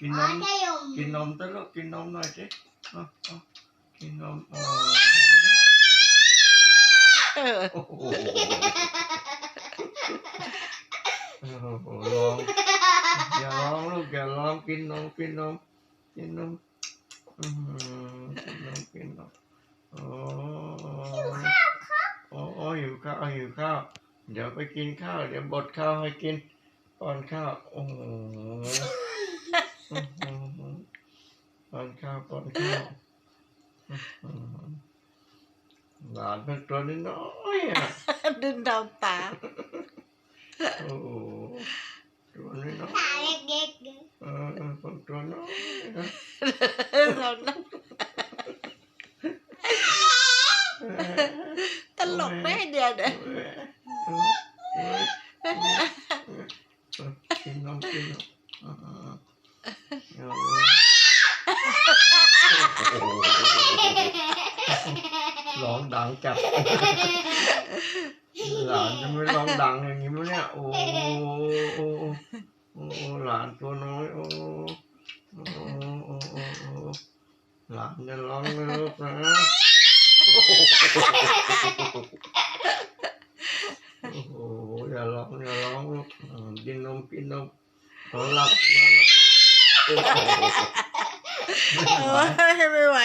กินนอ๋อมขยมกินนมตลูกกินนมหน่อยสิเอาเอากินนมอ๋อเออโอ้โหโอ้โหร้องอย่าร้องลูกอย่าร้องกินนมกินนมกินนมอืมกินนมกินนมโอ้โอ้โอ้หิวข้าวหิวข้าวเดี๋ยวไปกินข้าวเดี๋ยวบดข้าวให้กินป้อนข้าวโอ้โหอื้อหือ ป้อนข้าวป้อนข้าวอื้อหือหลานเป็นตัวน้อยๆอะดึงดาวตาโอ้โหตัวน้อยตาเล็กๆเออเออคนตัวน้อยนะเรานั่งเออตลกแม่เดียวเด้อเออเออเออเออกินนมกินนมเออเออ ร้องดังจับหลานจะไม่ร้องดังอย่างนี้มั้ยเนี่ย โอ้โหโอ้โหโอ้โหหลานตัวน้อย โอ้โหโอ้โหโอ้โหโอ้หลานจะร้องนะลูกนะโอ้โหอย่าร้องอย่าร้องกินนมกินนมนอนหลับนอนหลับโอ้โห Bye, everyone.